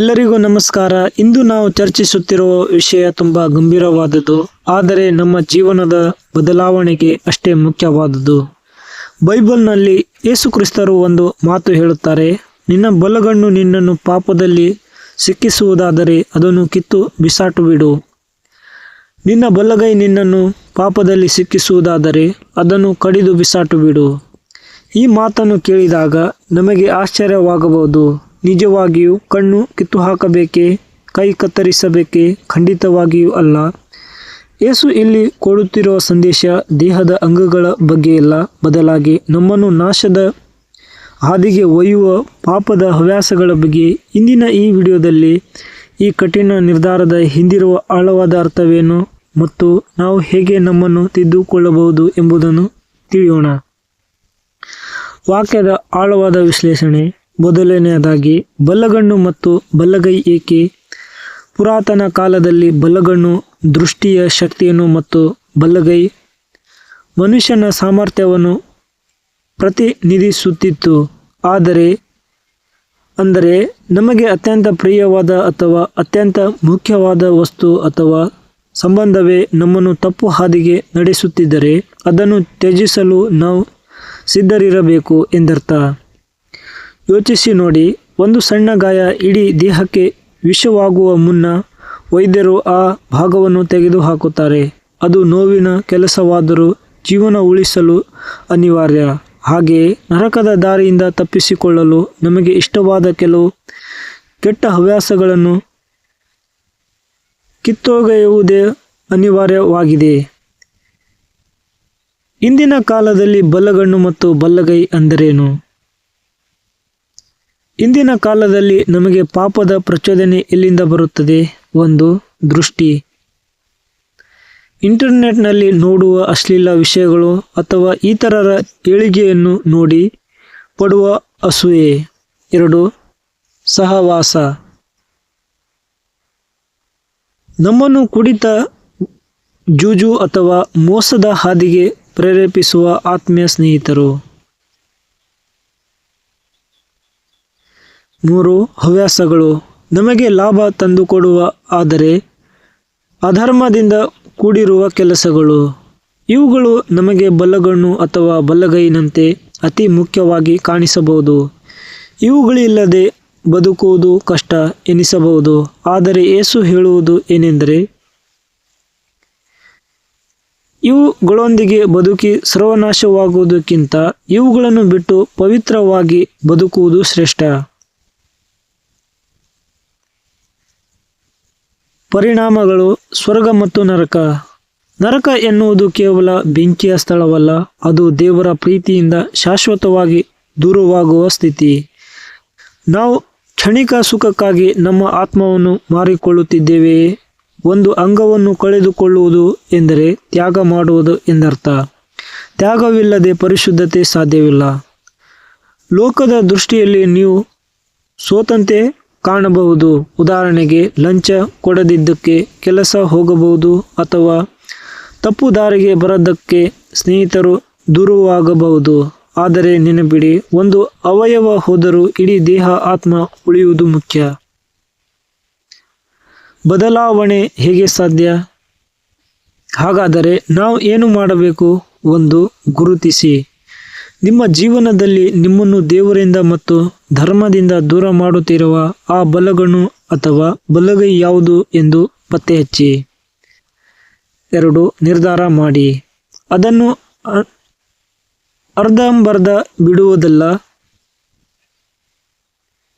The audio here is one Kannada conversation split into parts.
ಎಲ್ಲರಿಗೂ ನಮಸ್ಕಾರ. ಇಂದು ನಾವು ಚರ್ಚಿಸುತ್ತಿರುವ ವಿಷಯ ತುಂಬಾ ಗಂಭೀರವಾದದ್ದು. ಆದರೆ ನಮ್ಮ ಜೀವನದ ಬದಲಾವಣೆಗೆ ಅಷ್ಟೇ ಮುಖ್ಯವಾದದ್ದು. ಬೈಬಲ್ನಲ್ಲಿ ಯೇಸುಕ್ರಿಸ್ತರು ಒಂದು ಮಾತು ಹೇಳುತ್ತಾರೆ, ನಿನ್ನ ಬಲಗಣ್ಣು ನಿನ್ನನ್ನು ಪಾಪದಲ್ಲಿ ಸಿಕ್ಕಿಸುವುದಾದರೆ ಅದನ್ನು ಕಿತ್ತು ಬಿಸಾಟು ಬಿಡು. ನಿನ್ನ ಬಲಗೈ ನಿನ್ನನ್ನು ಪಾಪದಲ್ಲಿ ಸಿಕ್ಕಿಸುವುದಾದರೆ ಅದನ್ನು ಕಡಿದು ಬಿಸಾಟು ಬಿಡು ಈ ಮಾತನ್ನು ಕೇಳಿದಾಗ ನಮಗೆ ಆಶ್ಚರ್ಯವಾಗಬಹುದು. ನಿಜವಾಗಿಯೂ ಕಣ್ಣು ಕಿತ್ತು ಹಾಕಬೇಕೇ ಕೈ ಕತ್ತರಿಸಬೇಕೇ? ಖಂಡಿತವಾಗಿಯೂ ಅಲ್ಲ. ಯೇಸು ಇಲ್ಲಿ ಕೊಡುತ್ತಿರುವ ಸಂದೇಶ ದೇಹದ ಅಂಗಗಳ ಬಗ್ಗೆ ಇಲ್ಲ ಬದಲಾಗಿ ನಮ್ಮನ್ನು ನಾಶದ ಹಾದಿಗೆ ಒಯ್ಯುವ ಪಾಪದ ಹವ್ಯಾಸಗಳ ಬಗ್ಗೆ ಇಂದಿನ ಈ ವಿಡಿಯೋದಲ್ಲಿ ಈ ಕಠಿಣ ನಿರ್ಧಾರದ ಹಿಂದಿರುವ ಆಳವಾದ ಅರ್ಥವೇನು ಮತ್ತು ನಾವು ಹೇಗೆ ನಮ್ಮನ್ನು ತಿದ್ದುಕೊಳ್ಳಬಹುದು ಎಂಬುದನ್ನು ತಿಳಿಯೋಣ. ವಾಕ್ಯದ ಆಳವಾದ ವಿಶ್ಲೇಷಣೆ. ಮೊದಲನೆಯದಾಗಿ ಬಲ್ಲಗಣ್ಣು ಮತ್ತು ಬಲ್ಲಗೈ ಏಕೆ? ಪುರಾತನ ಕಾಲದಲ್ಲಿ ಬಲ್ಲಗಣ್ಣು ದೃಷ್ಟಿಯ ಶಕ್ತಿಯನ್ನು ಮತ್ತು ಬಲ್ಲಗೈ ಮನುಷ್ಯನ ಸಾಮರ್ಥ್ಯವನ್ನು ಪ್ರತಿನಿಧಿಸುತ್ತಿತ್ತು. ಆದರೆ, ಅಂದರೆ ನಮಗೆ ಅತ್ಯಂತ ಪ್ರಿಯವಾದ ಅಥವಾ ಅತ್ಯಂತ ಮುಖ್ಯವಾದ ವಸ್ತು ಅಥವಾ ಸಂಬಂಧವೇ ನಮ್ಮನ್ನು ತಪ್ಪು ಹಾದಿಗೆ ನಡೆಸುತ್ತಿದ್ದರೆ ಅದನ್ನು ತ್ಯಜಿಸಲು ನಾವು ಸಿದ್ಧರಿರಬೇಕು ಎಂದರ್ಥ. ಯೋಚಿಸಿ ನೋಡಿ, ಒಂದು ಸಣ್ಣ ಗಾಯ ಇಡೀ ದೇಹಕ್ಕೆ ವಿಷವಾಗುವ ಮುನ್ನ ವೈದ್ಯರು ಆ ಭಾಗವನ್ನು ತೆಗೆದುಹಾಕುತ್ತಾರೆ. ಅದು ನೋವಿನ ಕೆಲಸವಾದರೂ ಜೀವನ ಉಳಿಸಲು ಅನಿವಾರ್ಯ. ಹಾಗೆಯೇ ನರಕದ ದಾರಿಯಿಂದ ತಪ್ಪಿಸಿಕೊಳ್ಳಲು ನಮಗೆ ಇಷ್ಟವಾದ ಕೆಲವು ಕೆಟ್ಟ ಹವ್ಯಾಸಗಳನ್ನು ಕಿತ್ತೊಗೆಯುವುದೇ ಅನಿವಾರ್ಯವಾಗಿದೆ. ಇಂದಿನ ಕಾಲದಲ್ಲಿ ಬಲ್ಲಗಣ್ಣು ಮತ್ತು ಬಲ್ಲಗೈ ಅಂದರೇನು? ಇಂದಿನ ಕಾಲದಲ್ಲಿ ನಮಗೆ ಪಾಪದ ಪ್ರಚೋದನೆ ಎಲ್ಲಿಂದ ಬರುತ್ತದೆ? ಒಂದು, ದೃಷ್ಟಿ. ಇಂಟರ್ನೆಟ್ನಲ್ಲಿ ನೋಡುವ ಅಶ್ಲೀಲ ವಿಷಯಗಳು ಅಥವಾ ಇತರರ ಏಳಿಗೆಯನ್ನು ನೋಡಿ ಪಡುವ ಅಸೂಯೆ. ಎರಡು, ಸಹವಾಸ. ನಮ್ಮನ್ನು ಕುಡಿತ, ಜೂಜು ಅಥವಾ ಮೋಸದ ಹಾದಿಗೆ ಪ್ರೇರೇಪಿಸುವ ಆತ್ಮೀಯ ಸ್ನೇಹಿತರು. ಮೂರು ಹವ್ಯಾಸಗಳು ನಮಗೆ ಲಾಭ ತಂದುಕೊಡುವ, ಆದರೆ ಅಧರ್ಮದಿಂದ ಕೂಡಿರುವ ಕೆಲಸಗಳು. ಇವುಗಳು ನಮಗೆ ಬಲಗಣ್ಣು ಅಥವಾ ಬಲ್ಲಗೈನಂತೆ ಅತಿ ಮುಖ್ಯವಾಗಿ ಕಾಣಿಸಬಹುದು. ಇವುಗಳಿಲ್ಲದೆ ಬದುಕುವುದು ಕಷ್ಟ ಎನಿಸಬಹುದು. ಆದರೆ ಏಸು ಹೇಳುವುದು ಏನೆಂದರೆ, ಇವುಗಳೊಂದಿಗೆ ಬದುಕಿ ಸರ್ವನಾಶವಾಗುವುದಕ್ಕಿಂತ ಇವುಗಳನ್ನು ಬಿಟ್ಟು ಪವಿತ್ರವಾಗಿ ಬದುಕುವುದು ಶ್ರೇಷ್ಠ. ಪರಿಣಾಮಗಳು ಸ್ವರ್ಗ ಮತ್ತು ನರಕ. ನರಕ ಎನ್ನುವುದು ಕೇವಲ ಬೆಂಕಿಯ ಸ್ಥಳವಲ್ಲ, ಅದು ದೇವರ ಪ್ರೀತಿಯಿಂದ ಶಾಶ್ವತವಾಗಿ ದೂರವಾಗುವ ಸ್ಥಿತಿ. ನಾವು ಕ್ಷಣಿಕ ಸುಖಕ್ಕಾಗಿ ನಮ್ಮ ಆತ್ಮವನ್ನು ಮಾರಿಕೊಳ್ಳುತ್ತಿದ್ದೇವೆಯೇ ಒಂದು ಅಂಗವನ್ನು ಕಳೆದುಕೊಳ್ಳುವುದು ಎಂದರೆ ತ್ಯಾಗ ಮಾಡುವುದು ಎಂದರ್ಥ. ತ್ಯಾಗವಿಲ್ಲದೆ ಪರಿಶುದ್ಧತೆ ಸಾಧ್ಯವಿಲ್ಲ. ಲೋಕದ ದೃಷ್ಟಿಯಲ್ಲಿ ನೀವು ಸೋತಂತೆ ಕಾಣಬಹುದು. ಉದಾಹರಣೆಗೆ, ಲಂಚ ಕೊಡದಿದ್ದಕ್ಕೆ ಕೆಲಸ ಹೋಗಬಹುದು ಅಥವಾ ತಪ್ಪು ದಾರಿಗೆ ಬರದಕ್ಕೆ ಸ್ನೇಹಿತರು ದೂರವಾಗಬಹುದು. ಆದರೆ ನೆನಪಿಡಿ, ಒಂದು ಅವಯವ ಹೋದರೂ ಇಡೀ ದೇಹ ಆತ್ಮ ಉಳಿಯುವುದು ಮುಖ್ಯ. ಬದಲಾವಣೆ ಹೇಗೆ ಸಾಧ್ಯ? ಹಾಗಾದರೆ ನಾವು ಏನು ಮಾಡಬೇಕು? ಒಂದು ಗುರುತಿಸಿ. ನಿಮ್ಮ ಜೀವನದಲ್ಲಿ ನಿಮ್ಮನ್ನು ದೇವರಿಂದ ಮತ್ತು ಧರ್ಮದಿಂದ ದೂರ ಮಾಡುತ್ತಿರುವ ಆ ಬಲಗಣ್ಣು ಅಥವಾ ಬಲಗೈ ಯಾವುದು ಎಂದು ಪತ್ತೆ ಹಚ್ಚಿ ಎರಡು, ನಿರ್ಧಾರ ಮಾಡಿ. ಅದನ್ನು ಅರ್ಧಂಬರ್ಧ ಬಿಡುವುದಲ್ಲ.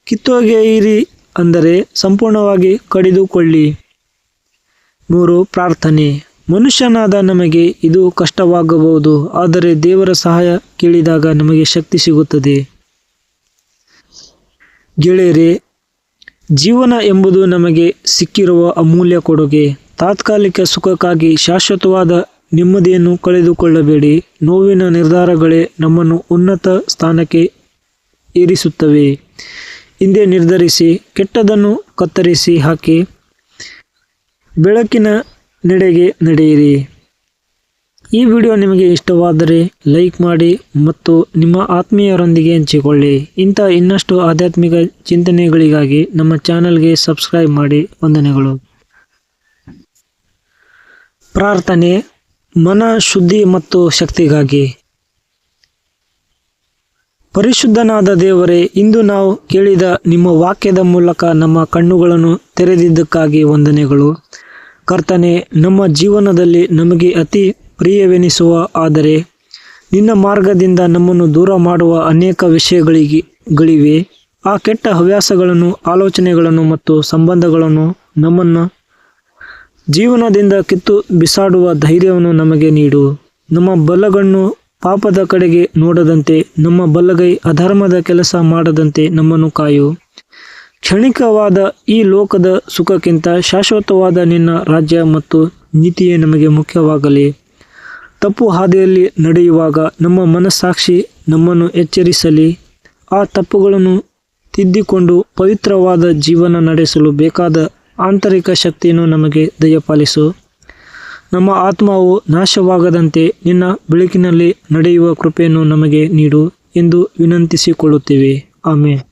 ಕಿತ್ತೋಗೆಯಿರಿ ಅಂದರೆ ಸಂಪೂರ್ಣವಾಗಿ ಕಡಿದುಕೊಳ್ಳಿ. ಮೂರು, ಪ್ರಾರ್ಥನೆ. ಮನುಷ್ಯನಾದ ನಮಗೆ ಇದು ಕಷ್ಟವಾಗಬಹುದು, ಆದರೆ ದೇವರ ಸಹಾಯ ಕೇಳಿದಾಗ ನಮಗೆ ಶಕ್ತಿ ಸಿಗುತ್ತದೆ. ಗೆಳೆಯರೆ, ಜೀವನ ಎಂಬುದು ನಮಗೆ ಸಿಕ್ಕಿರುವ ಅಮೂಲ್ಯ ಕೊಡುಗೆ. ತಾತ್ಕಾಲಿಕ ಸುಖಕ್ಕಾಗಿ ಶಾಶ್ವತವಾದ ನೆಮ್ಮದಿಯನ್ನು ಕಳೆದುಕೊಳ್ಳಬೇಡಿ. ನೋವಿನ ನಿರ್ಧಾರಗಳೇ ನಮ್ಮನ್ನು ಉನ್ನತ ಸ್ಥಾನಕ್ಕೆ ಏರಿಸುತ್ತವೆ. ಹಿಂದೆ ನಿರ್ಧರಿಸಿ ಕೆಟ್ಟದನ್ನು ಕತ್ತರಿಸಿ ಹಾಕಿ. ಬೆಳಕಿನ ನೆಡೆಗೆ ನಡೆಯಿರಿ. ಈ ವಿಡಿಯೋ ನಿಮಗೆ ಇಷ್ಟವಾದರೆ ಲೈಕ್ ಮಾಡಿ ಮತ್ತು ನಿಮ್ಮ ಆತ್ಮೀಯರೊಂದಿಗೆ ಹಂಚಿಕೊಳ್ಳಿ. ಇಂಥ ಇನ್ನಷ್ಟು ಆಧ್ಯಾತ್ಮಿಕ ಚಿಂತನೆಗಳಿಗಾಗಿ ನಮ್ಮ ಚಾನಲ್ಗೆ ಸಬ್ಸ್ಕ್ರೈಬ್ ಮಾಡಿ. ವಂದನೆಗಳು. ಪ್ರಾರ್ಥನೆ, ಮನ ಶುದ್ಧಿ ಮತ್ತು ಶಕ್ತಿಗಾಗಿ. ಪರಿಶುದ್ಧನಾದ ದೇವರೇ, ಇಂದು ನಾವು ಕೇಳಿದ ನಿಮ್ಮ ವಾಕ್ಯದ ಮೂಲಕ ನಮ್ಮ ಕಣ್ಣುಗಳನ್ನು ತೆರೆದಿದ್ದಕ್ಕಾಗಿ ವಂದನೆಗಳು. ಕರ್ತನೆ, ನಮ್ಮ ಜೀವನದಲ್ಲಿ ನಮಗೆ ಅತಿ ಪ್ರಿಯವೆನಿಸುವ, ಆದರೆ ನಿನ್ನ ಮಾರ್ಗದಿಂದ ನಮ್ಮನ್ನು ದೂರ ಮಾಡುವ ಅನೇಕ ವಿಷಯಗಳಿಗೆ ಗಳಿವೆ. ಆ ಕೆಟ್ಟ ಹವ್ಯಾಸಗಳನ್ನು, ಆಲೋಚನೆಗಳನ್ನು ಮತ್ತು ಸಂಬಂಧಗಳನ್ನು ನಮ್ಮನ್ನು ಜೀವನದಿಂದ ಕಿತ್ತು ಬಿಸಾಡುವ ಧೈರ್ಯವನ್ನು ನಮಗೆ ನೀಡು. ನಮ್ಮ ಬಲಗಣ್ಣು ಪಾಪದ ಕಡೆಗೆ ನೋಡದಂತೆ, ನಮ್ಮ ಬಲಗೈ ಅಧರ್ಮದ ಕೆಲಸ ಮಾಡದಂತೆ ನಮ್ಮನ್ನು ಕಾಯು. ಕ್ಷಣಿಕವಾದ ಈ ಲೋಕದ ಸುಖಕ್ಕಿಂತ ಶಾಶ್ವತವಾದ ನಿನ್ನ ರಾಜ್ಯ ಮತ್ತು ನೀತಿಯೇ ನಮಗೆ ಮುಖ್ಯವಾಗಲಿ. ತಪ್ಪು ಹಾದಿಯಲ್ಲಿ ನಡೆಯುವಾಗ ನಮ್ಮ ಮನಸ್ಸಾಕ್ಷಿ ನಮ್ಮನ್ನು ಎಚ್ಚರಿಸಲಿ. ಆ ತಪ್ಪುಗಳನ್ನು ತಿದ್ದಿಕೊಂಡು ಪವಿತ್ರವಾದ ಜೀವನ ನಡೆಸಲು ಬೇಕಾದ ಆಂತರಿಕ ಶಕ್ತಿಯನ್ನು ನಮಗೆ ದಯಪಾಲಿಸು. ನಮ್ಮ ಆತ್ಮವು ನಾಶವಾಗದಂತೆ ನಿನ್ನ ಬೆಳಕಿನಲ್ಲಿ ನಡೆಯುವ ಕೃಪೆಯನ್ನು ನಮಗೆ ನೀಡು ಎಂದು ವಿನಂತಿಸಿಕೊಳ್ಳುತ್ತೇವೆ. ಆಮೇಲೆ